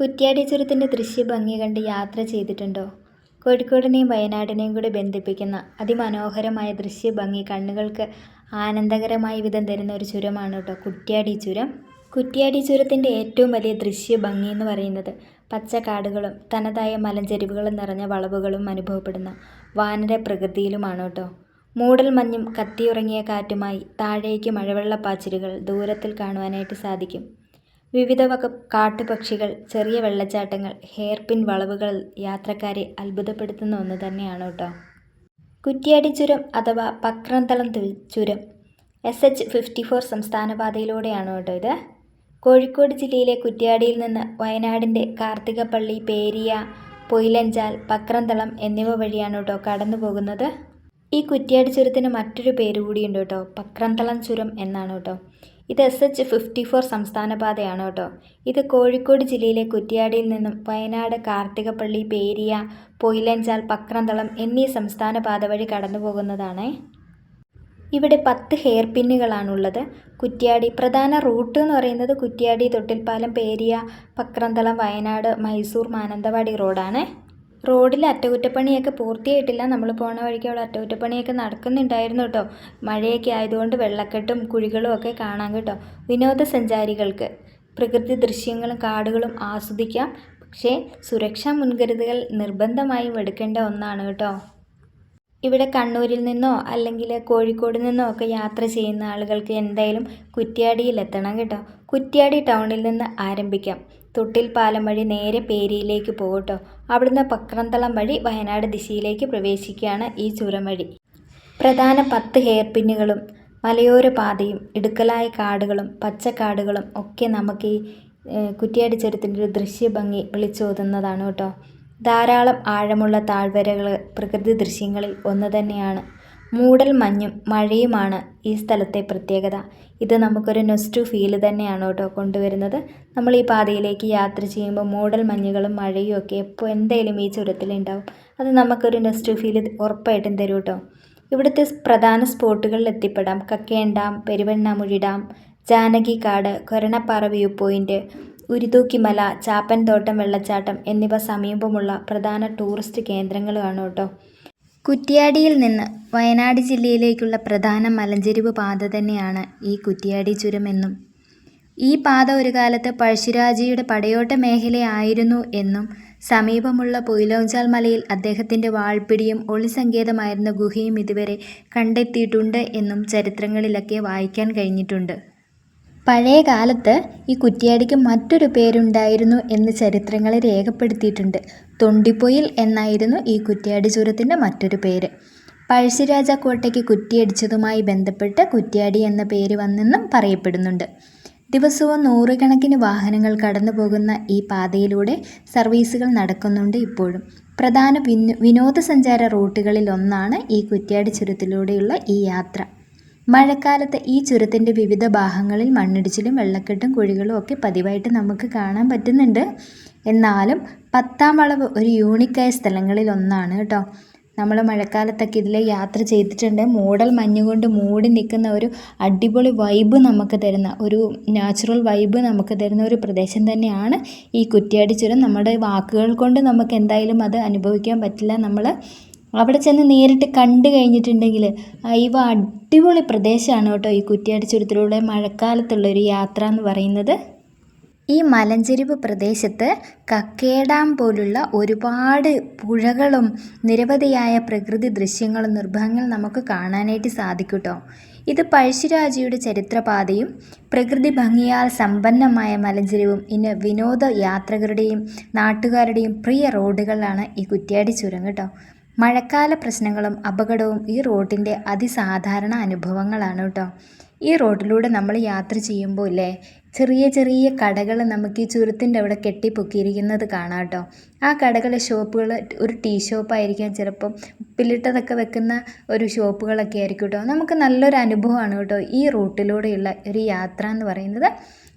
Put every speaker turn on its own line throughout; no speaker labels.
കുറ്റ്യാടി ചുരത്തിന്റെ ദൃശ്യഭംഗി കണ്ട് യാത്ര ചെയ്തിട്ടുണ്ടോ? കോഴിക്കോടിനെയും വയനാടിനെയും കൂടി ബന്ധിപ്പിക്കുന്ന അതിമനോഹരമായ ദൃശ്യഭംഗി കണ്ണുകൾക്ക് ആനന്ദകരമായ വിധം തരുന്ന ഒരു ചുരമാണ് കേട്ടോ കുറ്റ്യാടി ചുരം. കുറ്റ്യാടി ചുരത്തിന്റെ ഏറ്റവും വലിയ ദൃശ്യഭംഗി എന്ന് പറയുന്നത് പച്ചക്കാടുകളും തനതായ മലഞ്ചെരിവുകളും നിറഞ്ഞ വളവുകളും അനുഭവപ്പെടുന്ന വാനര പ്രകൃതിയിലുമാണ് കേട്ടോ മൂടൽ മഞ്ഞും കത്തിയുറങ്ങിയ കാറ്റുമായി താഴേക്ക് മഴവെള്ളപ്പാച്ചിലുകൾ ദൂരത്തിൽ കാണുവാനായിട്ട് സാധിക്കും. വിവിധ വക കാട്ടുപക്ഷികൾ ചെറിയ വെള്ളച്ചാട്ടങ്ങൾ ഹെയർപിൻ വളവുകൾ യാത്രക്കാരെ അത്ഭുതപ്പെടുത്തുന്ന ഒന്ന് തന്നെയാണ് കേട്ടോ. കുറ്റ്യാടി ചുരം അഥവാ പക്രന്തളം ചുരം എസ് എച്ച് ഫിഫ്റ്റി ഫോർ സംസ്ഥാന പാതയിലൂടെയാണ് കേട്ടോ ഇത്. കോഴിക്കോട് ജില്ലയിലെ കുറ്റ്യാടിയിൽ നിന്ന് വയനാടിന്റെ കാർത്തികപ്പള്ളി പേരിയ പൊയിലഞ്ചാൽ പക്രന്തളം എന്നിവ വഴിയാണ് കേട്ടോ കടന്നു പോകുന്നത്. ഈ കുറ്റ്യാടി ചുരത്തിന് മറ്റൊരു പേര് കൂടിയുണ്ട് കേട്ടോ പക്രന്തളം ചുരം എന്നാണ് കേട്ടോ. ഇത് എസ് എച്ച് ഫിഫ്റ്റി ഫോർ സംസ്ഥാന പാതയാണ് കേട്ടോ. ഇത് കോഴിക്കോട് ജില്ലയിലെ കുറ്റിയാടിയിൽ നിന്നും വയനാട് കാർത്തികപ്പള്ളി പേരിയ പൊയിലഞ്ചാൽ പക്രന്തളം എന്നീ സംസ്ഥാന പാത വഴി കടന്നു പോകുന്നതാണേ ഇവിടെ പത്ത് ഹെയർ പിന്നുകളാണുള്ളത് കുറ്റ്യാടി പ്രധാന റൂട്ട് എന്ന് പറയുന്നത് കുറ്റിയാടി തൊട്ടിൽപ്പാലം പേരിയ പക്രന്തളം വയനാട് മൈസൂർ മാനന്തവാടി റോഡാണ് റോഡിൽ അറ്റകുറ്റപ്പണിയൊക്കെ പൂർത്തിയായിട്ടില്ല. നമ്മൾ പോണ വഴിക്ക് അവിടെ അറ്റകുറ്റപ്പണിയൊക്കെ നടക്കുന്നുണ്ടായിരുന്നു കേട്ടോ. മഴയൊക്കെ ആയതുകൊണ്ട് വെള്ളക്കെട്ടും കുഴികളും ഒക്കെ കാണാം കേട്ടോ. വിനോദസഞ്ചാരികൾക്ക് പ്രകൃതി ദൃശ്യങ്ങളും കാടുകളും ആസ്വദിക്കാം. പക്ഷേ സുരക്ഷാ മുൻകരുതലുകൾ നിർബന്ധമായും എടുക്കേണ്ട ഒന്നാണ് കേട്ടോ. ഇവിടെ കണ്ണൂരിൽ നിന്നോ അല്ലെങ്കിൽ കോഴിക്കോട് നിന്നോ ഒക്കെ യാത്ര ചെയ്യുന്ന ആളുകൾക്ക് എന്തായാലും കുറ്റ്യാടിയിൽ എത്തണം കേട്ടോ. കുറ്റ്യാടി ടൗണിൽ നിന്ന് ആരംഭിക്കാം. തൊട്ടിൽ പാലം വഴി നേരെ പേരിയിലേക്ക് പോകട്ടോ. അവിടുന്ന് പക്രന്തളം വഴി വയനാട് ദിശയിലേക്ക് പ്രവേശിക്കുകയാണ് ഈ ചുരം വഴി. പ്രധാന പത്ത് ഹെയർ പിന്നുകളും മലയോര പാതയും ഇടുക്കലായ കാടുകളും പച്ചക്കാടുകളും ഒക്കെ നമുക്ക് ഈ കുറ്റിയാടി ചുരത്തിന്റെ ഒരു ദൃശ്യഭംഗി വിളിച്ചോതുന്നതാണ് കേട്ടോ. ധാരാളം ആഴമുള്ള താഴ്വരകൾ പ്രകൃതി ദൃശ്യങ്ങളിൽ ഒന്ന് തന്നെയാണ്. മൂടൽ മഞ്ഞും മഴയുമാണ് ഈ സ്ഥലത്തെ പ്രത്യേകത. ഇത് നമുക്കൊരു നെസ്റ്റു ഫീൽ തന്നെയാണ് കേട്ടോ കൊണ്ടുവരുന്നത്. നമ്മൾ ഈ പാതയിലേക്ക് യാത്ര ചെയ്യുമ്പോൾ മൂടൽ മഞ്ഞുകളും മഴയും ഒക്കെ എപ്പോൾ എന്തായാലും ഈ ചുരത്തിലുണ്ടാവും അത് നമുക്കൊരു നെസ്റ്റു ഫീൽ ഉറപ്പായിട്ടും തരും കേട്ടോ. ഇവിടുത്തെ പ്രധാന സ്പോട്ടുകളിൽ എത്തിപ്പെടാം. Kakkayam dam Peruvannamuzhi dam Janakikkad Koranappara view point Uruthookkimala Chappanthottam വെള്ളച്ചാട്ടം എന്നിവ സമീപമുള്ള പ്രധാന ടൂറിസ്റ്റ് കേന്ദ്രങ്ങളാണ് കേട്ടോ. കുറ്റ്യാടിയിൽ നിന്ന് വയനാട് ജില്ലയിലേക്കുള്ള പ്രധാന മലഞ്ചെരിവ് പാത തന്നെയാണ് ഈ കുറ്റ്യാടി ചുരം എന്നും. ഈ പാത ഒരു കാലത്ത് പഴശ്ശിരാജയുടെ പടയോട്ട മേഖലയായിരുന്നു എന്നും സമീപമുള്ള പൊയിലോഞ്ചാൽ മലയിൽ അദ്ദേഹത്തിന്റെ വാൾപ്പിടിയും ഒളിസങ്കേതമായിരുന്ന ഗുഹയും ഇതുവരെ കണ്ടെത്തിയിട്ടുണ്ട് എന്നും ചരിത്രങ്ങളിലൊക്കെ വായിക്കാൻ കഴിഞ്ഞിട്ടുണ്ട്. പഴയ കാലത്ത് ഈ കുറ്റിയാടിക്ക് മറ്റൊരു പേരുണ്ടായിരുന്നു എന്ന് ചരിത്രങ്ങൾ രേഖപ്പെടുത്തിയിട്ടുണ്ട്. തൊണ്ടിപ്പൊയിൽ എന്നായിരുന്നു ഈ കുറ്റിയാടി ചുരത്തിന്റെ മറ്റൊരു പേര്. പഴശ്ശിരാജ കോട്ടയ്ക്ക് കുറ്റിയടിച്ചതുമായി ബന്ധപ്പെട്ട് കുറ്റിയാടി എന്ന പേര് വന്നെന്നും പറയപ്പെടുന്നുണ്ട്. ദിവസവും നൂറുകണക്കിന് വാഹനങ്ങൾ കടന്നു പോകുന്ന ഈ പാതയിലൂടെ സർവീസുകൾ നടക്കുന്നുണ്ട് ഇപ്പോഴും. പ്രധാന വിനോ വിനോദസഞ്ചാര റൂട്ടുകളിൽ ഒന്നാണ് ഈ കുറ്റ്യാടി ചുരത്തിലൂടെയുള്ള ഈ യാത്ര. മഴക്കാലത്ത് ഈ ചുരത്തിന്റെ വിവിധ ഭാഗങ്ങളിൽ മണ്ണിടിച്ചിലും വെള്ളക്കെട്ടും കുഴികളും ഒക്കെ പതിവായിട്ട് നമുക്ക് കാണാൻ പറ്റുന്നുണ്ട്. എന്നാലും പത്താം വളവ് ഒരു യൂണിക്കായ സ്ഥലങ്ങളിൽ ഒന്നാണ് കേട്ടോ. നമ്മൾ മഴക്കാലത്തൊക്കെ ഇതിൽ യാത്ര ചെയ്തിട്ടുണ്ട്. മൂടൽ മഞ്ഞുകൊണ്ട് മൂടി നിൽക്കുന്ന ഒരു അടിപൊളി വൈബ് നമുക്ക് തരുന്ന ഒരു നാച്ചുറൽ വൈബ് നമുക്ക് തരുന്ന ഒരു പ്രദേശം തന്നെയാണ് ഈ കുറ്റ്യാടി ചുരം. നമ്മുടെ വാക്കുകൾ കൊണ്ട് നമുക്ക് എന്തായാലും അത് അനുഭവിക്കാൻ പറ്റില്ല. നമ്മൾ അവിടെ ചെന്ന് നേരിട്ട് കണ്ടു കഴിഞ്ഞിട്ടുണ്ടെങ്കിൽ ഇവ അടിപൊളി പ്രദേശമാണ് കേട്ടോ ഈ കുറ്റ്യാടി ചുരത്തിലൂടെ മഴക്കാലത്തുള്ള ഒരു യാത്ര എന്ന് പറയുന്നത്. ഈ മലഞ്ചെരിവ് പ്രദേശത്ത് കക്കേടാം പോലുള്ള ഒരുപാട് പുഴകളും നിരവധിയായ പ്രകൃതി ദൃശ്യങ്ങളും നിർഭവങ്ങളും നമുക്ക് കാണാനായിട്ട് സാധിക്കും കേട്ടോ. ഇത് പഴശ്ശിരാജയുടെ ചരിത്രപാതയും പ്രകൃതി ഭംഗിയാൽ സമ്പന്നമായ മലഞ്ചെരിവും ഇന്ന് വിനോദ യാത്രികരുടെയും നാട്ടുകാരുടെയും പ്രിയ റോഡുകളാണ് ഈ കുറ്റ്യാടി ചുരം കേട്ടോ. മഴക്കാല പ്രശ്നങ്ങളും അപകടവും ഈ റോഡിന്റെ അതിസാധാരണ അനുഭവങ്ങളാണ് കേട്ടോ ഈ റോഡിലൂടെ നമ്മൾ യാത്ര ചെയ്യുമ്പോൾ ഇല്ലേ ചെറിയ ചെറിയ കടകൾ നമുക്ക് ഈ ചുരത്തിന്റെ അവിടെ കെട്ടിപ്പൊക്കിയിരിക്കുന്നത് കാണാം കേട്ടോ ആ കടകളെ ഷോപ്പുകൾ ഒരു ടീ ഷോപ്പായിരിക്കാം ചിലപ്പം ഉപ്പിലിട്ടതൊക്കെ വെക്കുന്ന ഒരു ഷോപ്പുകളൊക്കെ ആയിരിക്കും കേട്ടോ നമുക്ക് നല്ലൊരു അനുഭവമാണ് കേട്ടോ ഈ റൂട്ടിലൂടെയുള്ള ഒരു യാത്ര എന്ന് പറയുന്നത്.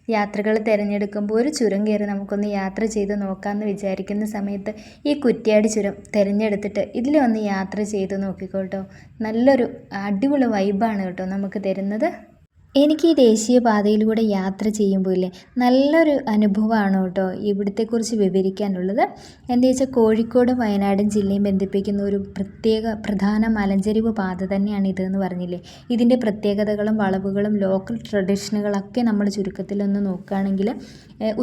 യാത്രകൾ തിരഞ്ഞെടുക്കുമ്പോൾ ഒരു ചുരം കയറി നമുക്കൊന്ന് യാത്ര ചെയ്ത് നോക്കാമെന്ന് വിചാരിക്കുന്ന സമയത്ത് ഈ കുറ്റ്യാടി ചുരം തിരഞ്ഞെടുത്തിട്ട് ഇതിൽ ഒന്ന് യാത്ര ചെയ്ത് നോക്കിക്കോട്ടോ. നല്ലൊരു അടിപൊളി വൈബാണ് കേട്ടോ നമുക്ക് തരുന്നത്. എനിക്ക് ഈ ദേശീയപാതയിലൂടെ യാത്ര ചെയ്യുമ്പോൾ ഇല്ലേ നല്ലൊരു അനുഭവമാണ് കേട്ടോ ഇവിടത്തെക്കുറിച്ച് വിവരിക്കാനുള്ളത്. എന്താ വെച്ചാൽ കോഴിക്കോടും വയനാടും ജില്ലയും ബന്ധിപ്പിക്കുന്ന ഒരു പ്രത്യേക പ്രധാന മലഞ്ചരിവ് പാത തന്നെയാണ് ഇതെന്ന് പറഞ്ഞില്ലേ. ഇതിന്റെ പ്രത്യേകതകളും വളവുകളും ലോക്കൽ ട്രഡീഷനുകളൊക്കെ നമ്മൾ ചുരുക്കത്തിലൊന്ന് നോക്കുകയാണെങ്കിൽ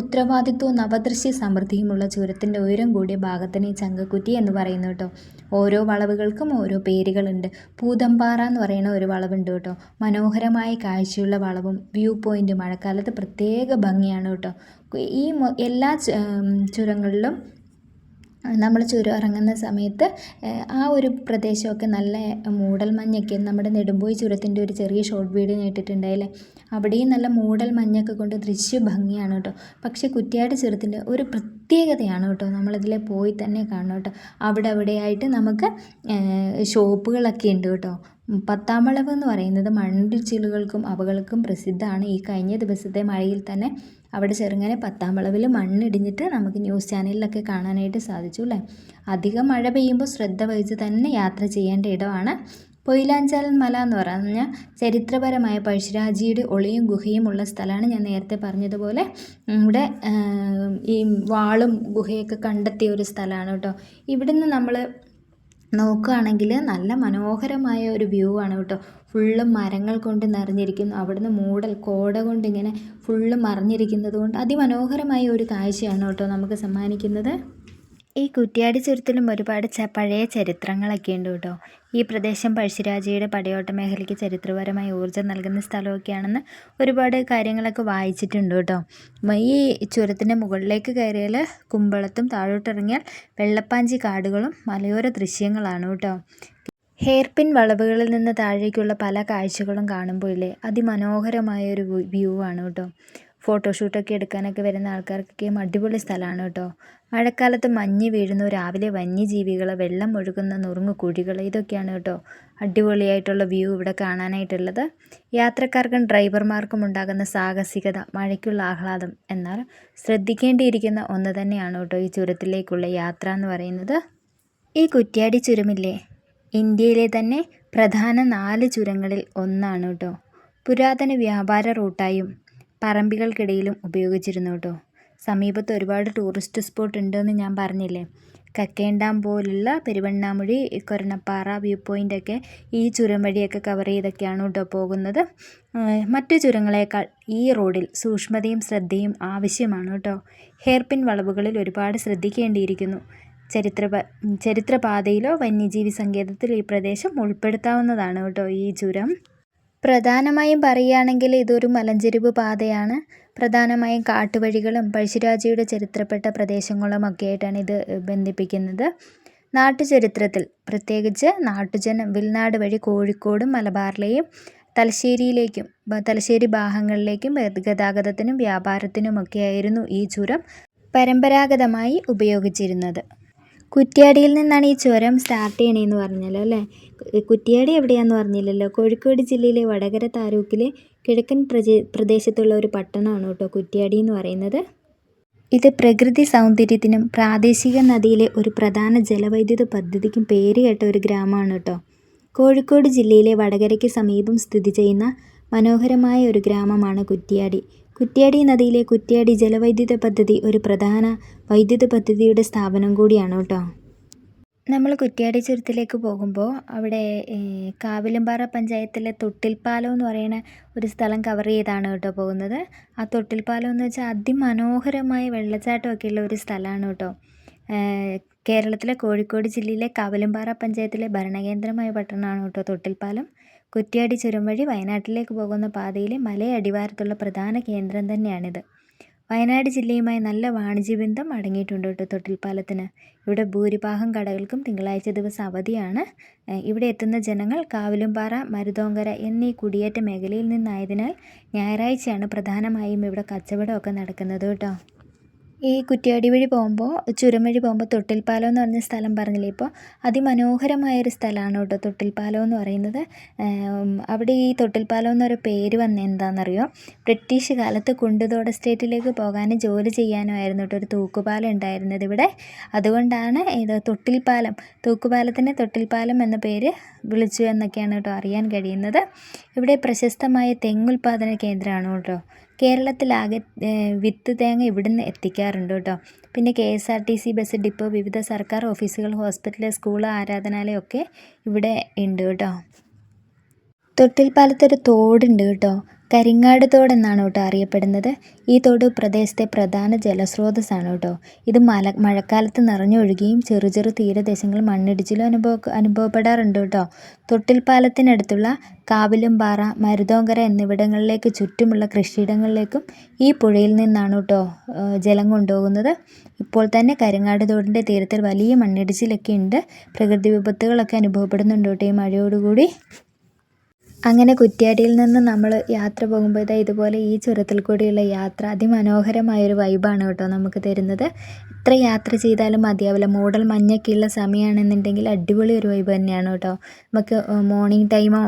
ഉത്തരവാദിത്വവും നവദൃശ്യ സമൃദ്ധിയുമുള്ള ചുരത്തിന്റെ ഉയരം കൂടിയ ഭാഗത്തിന് ചങ്കക്കുറ്റി എന്ന് പറയുന്നു കേട്ടോ. ഓരോ വളവുകൾക്കും ഓരോ പേരുകളുണ്ട്. പൂതമ്പാറ എന്ന് പറയുന്ന ഒരു വളവുണ്ട് കേട്ടോ. മനോഹരമായ കാഴ്ചയുള്ള വളവും വ്യൂ പോയിന്റും മഴക്കാലത്ത് പ്രത്യേക ഭംഗിയാണ് കേട്ടോ. ഈ എല്ലാ ചുരങ്ങളിലും നമ്മൾ ചുരം ഇറങ്ങുന്ന സമയത്ത് ആ ഒരു പ്രദേശമൊക്കെ നല്ല മൂടൽ മഞ്ഞൊക്കെ നമ്മുടെ നെടുമ്പോയി ചുരത്തിന്റെ ഒരു ചെറിയ ഷോർട്ട് വീഡിയോ ഞാൻ ഇട്ടിട്ടുണ്ടായില്ലേ? അവിടെയും നല്ല മൂടൽ മഞ്ഞൊക്കെ കൊണ്ട് ദൃശ്യ ഭംഗിയാണ് കേട്ടോ. പക്ഷേ കുറ്റിയാട് ചുരത്തിന്റെ ഒരു പ്രത്യേകതയാണ് കേട്ടോ നമ്മളിതിലെ പോയി തന്നെ കാണണം കേട്ടോ. അവിടെ അവിടെയായിട്ട് നമുക്ക് ഷോപ്പുകളൊക്കെ ഉണ്ട് കേട്ടോ. പത്താം വളവ് എന്ന് പറയുന്നത് മണ്ണിടിച്ചിലുകൾക്കും അവകൾക്കും പ്രസിദ്ധമാണ്. ഈ കഴിഞ്ഞ ദിവസത്തെ മഴയിൽ തന്നെ അവിടെ ചെറുങ്ങനെ പത്താം വളവിൽ മണ്ണിടിഞ്ഞിട്ട് നമുക്ക് ന്യൂസ് ചാനലിലൊക്കെ കാണാനായിട്ട് സാധിച്ചു അല്ലേ? അധികം മഴ പെയ്യുമ്പോൾ ശ്രദ്ധ വഹിച്ച് തന്നെ യാത്ര ചെയ്യേണ്ട ഇടമാണ് പൊയിലാഞ്ചാലൻ മല എന്ന് പറഞ്ഞാൽ ചരിത്രപരമായ പഴശ്ശിരാജിയുടെ ഒളിയും ഗുഹയും ഉള്ള സ്ഥലമാണ് ഞാൻ നേരത്തെ പറഞ്ഞതുപോലെ. ഇവിടെ ഈ വാളും ഗുഹയൊക്കെ കണ്ടെത്തിയ ഒരു സ്ഥലമാണ് കേട്ടോ. ഇവിടുന്ന് നമ്മൾ നോക്കുകയാണെങ്കിൽ നല്ല മനോഹരമായ ഒരു വ്യൂ ആണ് കേട്ടോ. ഫുള്ള് മരങ്ങൾ കൊണ്ട് നിറഞ്ഞിരിക്കുന്നു. അവിടുന്ന് മൂടൽ കോട കൊണ്ട് ഇങ്ങനെ ഫുള്ള് മറിഞ്ഞിരിക്കുന്നത് കൊണ്ട് അതിമനോഹരമായ ഒരു കാഴ്ചയാണ് കേട്ടോ നമുക്ക് സമ്മാനിക്കുന്നത്. ഈ കുറ്റ്യാടി ചുരത്തിലും ഒരുപാട് ച പഴയ ചരിത്രങ്ങളൊക്കെ ഉണ്ട് കേട്ടോ. ഈ പ്രദേശം പഴശ്ശിരാജയുടെ പടയോട്ട മേഖലയ്ക്ക് ചരിത്രപരമായ ഊർജം നൽകുന്ന സ്ഥലമൊക്കെയാണെന്ന് ഒരുപാട് കാര്യങ്ങളൊക്കെ വായിച്ചിട്ടുണ്ട് കേട്ടോ. ഈ ചുരത്തിന്റെ മുകളിലേക്ക് കയറിയാൽ കുമ്പളത്തും താഴോട്ടിറങ്ങിയാൽ വെള്ളപ്പാഞ്ചി കാടുകളും മലയോര ദൃശ്യങ്ങളാണ് കേട്ടോ. ഹെയർപിൻ വളവുകളിൽ നിന്ന് താഴേക്കുള്ള പല കാഴ്ചകളും കാണുമ്പോൾ ഇല്ലേ അതിമനോഹരമായ ഒരു വ്യൂ ആണ് കേട്ടോ. ഫോട്ടോഷൂട്ടൊക്കെ എടുക്കാനൊക്കെ വരുന്ന ആൾക്കാർക്കൊക്കെ അടിപൊളി സ്ഥലമാണ് കേട്ടോ. മഴക്കാലത്ത് മഞ്ഞ് വീഴുന്നു രാവിലെ വന്യജീവികൾ വെള്ളം ഒഴുകുന്ന നുറുങ്ങ് കുഴികൾ ഇതൊക്കെയാണ് കേട്ടോ അടിപൊളിയായിട്ടുള്ള വ്യൂ ഇവിടെ കാണാനായിട്ടുള്ളത്. യാത്രക്കാർക്കും ഡ്രൈവർമാർക്കും ഉണ്ടാകുന്ന സാഹസികത മഴയ്ക്കുള്ള ആഹ്ലാദം എന്നാൽ ശ്രദ്ധിക്കേണ്ടിയിരിക്കുന്ന ഒന്ന് തന്നെയാണ് കേട്ടോ ഈ ചുരത്തിലേക്കുള്ള യാത്ര എന്ന് പറയുന്നത്. ഈ കുറ്റ്യാടി ചുരമില്ലേ? ഇന്ത്യയിലെ തന്നെ പ്രധാന നാല് ചുരങ്ങളിൽ ഒന്നാണ് കേട്ടോ. പുരാതന വ്യാപാര റൂട്ടായും പറമ്പികൾക്കിടയിലും ഉപയോഗിച്ചിരുന്നു കേട്ടോ. സമീപത്ത് ഒരുപാട് ടൂറിസ്റ്റ് സ്പോട്ട് ഉണ്ടെന്ന് ഞാൻ പറഞ്ഞില്ലേ? കക്കേണ്ടാം പോലുള്ള പെരുവണ്ണാമുഴി കൊരണപ്പാറ വ്യൂ പോയിന്റൊക്കെ ഈ ചുരം വഴിയൊക്കെ കവർ ചെയ്തൊക്കെയാണ് കേട്ടോ പോകുന്നത്. മറ്റു ചുരങ്ങളേക്കാൾ ഈ റോഡിൽ സൂക്ഷ്മതയും ശ്രദ്ധയും ആവശ്യമാണ് കേട്ടോ. ഹെയർപിൻ വളവുകളിൽ ഒരുപാട് ശ്രദ്ധിക്കേണ്ടിയിരിക്കുന്നു. ചരിത്ര ചരിത്രപാതയിലോ വന്യജീവി സങ്കേതത്തിലോ ഈ പ്രദേശം ഉൾപ്പെടുത്താവുന്നതാണ് കേട്ടോ ഈ ചുരം. പ്രധാനമായും പറയുകയാണെങ്കിൽ ഇതൊരു മലഞ്ചെരിവ് പാതയാണ്. പ്രധാനമായും കാട്ടുവഴികളും പഴശ്ശിരാജയുടെ ചരിത്രപ്പെട്ട പ്രദേശങ്ങളുമൊക്കെ ആയിട്ടാണ് ഇത് ബന്ധിപ്പിക്കുന്നത്. നാട്ടുചരിത്രത്തിൽ പ്രത്യേകിച്ച് നാട്ടുജനം വിൽനാട് വഴി കോഴിക്കോടും മലബാറിലെയും തലശ്ശേരിയിലേക്കും തലശ്ശേരി ഭാഗങ്ങളിലേക്കും ഗതാഗതത്തിനും വ്യാപാരത്തിനുമൊക്കെയായിരുന്നു ഈ ചുരം പരമ്പരാഗതമായി ഉപയോഗിച്ചിരുന്നത്. കുറ്റ്യാടിയിൽ നിന്നാണ് ഈ ചുരം സ്റ്റാർട്ട് ചെയ്യണേന്ന് പറഞ്ഞല്ലോ അല്ലേ? കുറ്റ്യാടി എവിടെയാണെന്ന് പറഞ്ഞില്ലല്ലോ? കോഴിക്കോട് ജില്ലയിലെ വടകര താലൂക്കിലെ കിഴക്കൻ പ്രദേശത്തുള്ള ഒരു പട്ടണമാണ് കേട്ടോ കുറ്റ്യാടി എന്ന് പറയുന്നത്. ഇത് പ്രകൃതി സൗന്ദര്യത്തിനും പ്രാദേശിക നദിയിലെ ഒരു പ്രധാന ജലവൈദ്യുത പദ്ധതിക്കും പേര് കേട്ട ഒരു ഗ്രാമമാണ് കേട്ടോ. കോഴിക്കോട് ജില്ലയിലെ വടകരയ്ക്ക് സമീപം സ്ഥിതി ചെയ്യുന്ന മനോഹരമായ ഒരു ഗ്രാമമാണ് കുറ്റ്യാടി. കുറ്റ്യാടി നദിയിലെ കുറ്റ്യാടി ജലവൈദ്യുത പദ്ധതി ഒരു പ്രധാന വൈദ്യുത പദ്ധതിയുടെ സ്ഥാപനം കൂടിയാണ് കേട്ടോ. നമ്മൾ കുറ്റ്യാടി ചുരത്തിലേക്ക് പോകുമ്പോൾ അവിടെ കാവിലുംപാറ പഞ്ചായത്തിലെ തൊട്ടിൽപ്പാലം എന്ന് പറയുന്ന ഒരു സ്ഥലം കവർ ചെയ്താണ് കേട്ടോ പോകുന്നത്. ആ തൊട്ടിൽപ്പാലം എന്ന് വെച്ചാൽ അതിമനോഹരമായ വെള്ളച്ചാട്ടമൊക്കെയുള്ള ഒരു സ്ഥലമാണ് കേട്ടോ. കേരളത്തിലെ കോഴിക്കോട് ജില്ലയിലെ കാവിലുംപാറ പഞ്ചായത്തിലെ ഭരണകേന്ദ്രമായ പട്ടണമാണ് കേട്ടോ തൊട്ടിൽപ്പാലം. കുറ്റ്യാടി ചുരം വഴി വയനാട്ടിലേക്ക് പോകുന്ന പാതയിലെ മലയടിവാരത്തുള്ള പ്രധാന കേന്ദ്രം തന്നെയാണിത്. വയനാട് ജില്ലയുമായി നല്ല വാണിജ്യ ബന്ധം അടങ്ങിയിട്ടുണ്ട് കേട്ടോ തൊട്ടിൽപ്പാലത്തിന്. ഇവിടെ ഭൂരിഭാഗം കടകൾക്കും തിങ്കളാഴ്ച ദിവസം അവധിയാണ്. ഇവിടെ എത്തുന്ന ജനങ്ങൾ കാവിലുംപാറ മരുതോങ്കര എന്നീ കുടിയേറ്റ മേഖലയിൽ നിന്നായതിനാൽ ഞായറാഴ്ചയാണ് പ്രധാനമായും ഇവിടെ കച്ചവടമൊക്കെ നടക്കുന്നത് കേട്ടോ. ഈ കുറ്റ്യാടി വഴി പോകുമ്പോൾ ചുരം വഴി പോകുമ്പോൾ തൊട്ടിൽപ്പാലം എന്ന് പറഞ്ഞ സ്ഥലം പറഞ്ഞില്ലേ ഇപ്പോൾ? അതിമനോഹരമായൊരു സ്ഥലമാണ് കേട്ടോ തൊട്ടിൽപ്പാലം എന്ന് പറയുന്നത്. അവിടെ ഈ തൊട്ടിൽപ്പാലം എന്നൊരു പേര് വന്ന എന്താണെന്നറിയോ ബ്രിട്ടീഷ് കാലത്ത് കുണ്ടുതോട് എസ്റ്റേറ്റിലേക്ക് പോകാനും ജോലി ചെയ്യാനും ആയിരുന്നു കേട്ടോ ഒരു തൂക്കുപാലം ഉണ്ടായിരുന്നത് ഇവിടെ. അതുകൊണ്ടാണ് ഇത് തൊട്ടിൽപ്പാലം തൂക്കുപാലത്തിന് തൊട്ടിൽപ്പാലം എന്ന പേര് വിളിച്ചു എന്നൊക്കെയാണ് കേട്ടോ അറിയാൻ കഴിയുന്നത്. ഇവിടെ പ്രശസ്തമായ തെങ്ങുൽപാദന കേന്ദ്രമാണ് കേട്ടോ. കേരളത്തിലാകെ വിത്ത് തേങ്ങ ഇവിടുന്ന് എത്തിക്കാറുണ്ട് കേട്ടോ. പിന്നെ K S R T C bus depot വിവിധ സർക്കാർ ഓഫീസുകൾ ഹോസ്പിറ്റൽ സ്കൂൾ ആരാധനാലയം ഒക്കെ ഇവിടെ ഉണ്ട് കേട്ടോ. തൊട്ടിൽപ്പാലത്തൊരു തോടുണ്ട് കേട്ടോ. കരിങ്ങാട് തോടെന്നാണ് കേട്ടോ അറിയപ്പെടുന്നത്. ഈ തോട് പ്രദേശത്തെ പ്രധാന ജലസ്രോതസ്സാണ് കേട്ടോ ഇത് മല മഴക്കാലത്ത് നിറഞ്ഞൊഴുകുകയും ചെറു ചെറു തീരദേശങ്ങൾ മണ്ണിടിച്ചിലും അനുഭവ അനുഭവപ്പെടാറുണ്ട് കേട്ടോ. തൊട്ടിൽപ്പാലത്തിനടുത്തുള്ള കാവിലുംപാറ മരുതോങ്കര എന്നിവിടങ്ങളിലേക്ക് ചുറ്റുമുള്ള കൃഷിയിടങ്ങളിലേക്കും ഈ പുഴയിൽ നിന്നാണ് കേട്ടോ ജലം കൊണ്ടുപോകുന്നത്. ഇപ്പോൾ തന്നെ കരിങ്ങാട് തോടിന്റെ തീരത്തിൽ വലിയ മണ്ണിടിച്ചിലൊക്കെ ഉണ്ട് പ്രകൃതി വിപത്തുകളൊക്കെ അനുഭവപ്പെടുന്നുണ്ട് കേട്ടോ ഈ മഴയോടുകൂടി. അങ്ങനെ കുറ്റ്യാടിയിൽ നിന്ന് നമ്മൾ യാത്ര പോകുമ്പോൾ ഇതാ ഇതുപോലെ ഈ ചുരത്തിൽ കൂടിയുള്ള യാത്ര അതിമനോഹരമായൊരു വൈബാണ് കേട്ടോ നമുക്ക് തരുന്നത്. ഇത്ര യാത്ര ചെയ്താലും മതിയാവില്ല. മൂടൽ മഞ്ഞൊക്കെയുള്ള സമയമാണെന്നുണ്ടെങ്കിൽ അടിപൊളി ഒരു വൈബ് തന്നെയാണ് കേട്ടോ. നമുക്ക് മോർണിംഗ് ടൈമോ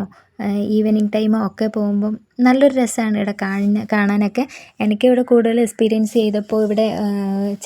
ഈവനിങ് ടൈമോ ഒക്കെ പോകുമ്പം നല്ലൊരു രസമാണ് ഇവിടെ കാണുന്ന കാണാനൊക്കെ. എനിക്കിവിടെ കൂടുതൽ എക്സ്പീരിയൻസ് ചെയ്തപ്പോൾ ഇവിടെ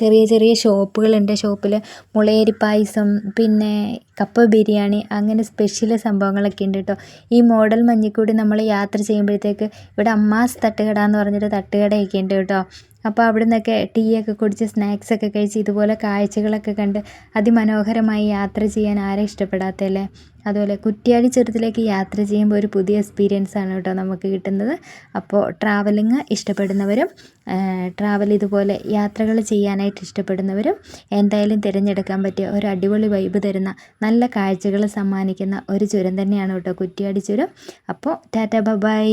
ചെറിയ ചെറിയ ഷോപ്പുകളുണ്ട്. ഷോപ്പിൽ മുളയരി പായസം പിന്നെ കപ്പ ബിരിയാണി അങ്ങനെ സ്പെഷ്യൽ സംഭവങ്ങളൊക്കെ ഉണ്ട് കേട്ടോ. ഈ മോഡൽ മഞ്ഞിൽ കൂടി നമ്മൾ യാത്ര ചെയ്യുമ്പോഴത്തേക്ക് ഇവിടെ അമ്മാസ് തട്ടുകട എന്ന് പറഞ്ഞൊരു തട്ടുകടയൊക്കെ ഉണ്ട് കേട്ടോ. അപ്പോൾ അവിടെ നിന്നൊക്കെ ടീ ഒക്കെ കുടിച്ച് സ്നാക്സ് ഒക്കെ കഴിച്ച് ഇതുപോലെ കാഴ്ചകളൊക്കെ കണ്ട് അതിമനോഹരമായി യാത്ര ചെയ്യാൻ ആരെ ഇഷ്ടപ്പെടാത്തതല്ലേ അതുപോലെ കുറ്റ്യാടി ചുരത്തിലേക്ക് യാത്ര ചെയ്യുമ്പോൾ ഒരു പുതിയ എക്സ്പീരിയൻസ് ആണ് കേട്ടോ നമുക്ക് കിട്ടുന്നത്. അപ്പോൾ ട്രാവലിങ് ഇഷ്ടപ്പെടുന്നവരും ട്രാവൽ ഇതുപോലെ യാത്രകൾ ചെയ്യാനായിട്ട് ഇഷ്ടപ്പെടുന്നവരും എന്തായാലും തിരഞ്ഞെടുക്കാൻ പറ്റിയ ഒരു അടിപൊളി വൈബ് തരുന്ന നല്ല കാഴ്ചകൾ സമ്മാനിക്കുന്ന ഒരു ചുരം തന്നെയാണ് കേട്ടോ കുറ്റ്യാടി ചുരം. അപ്പോൾ ടാറ്റ ബൈ.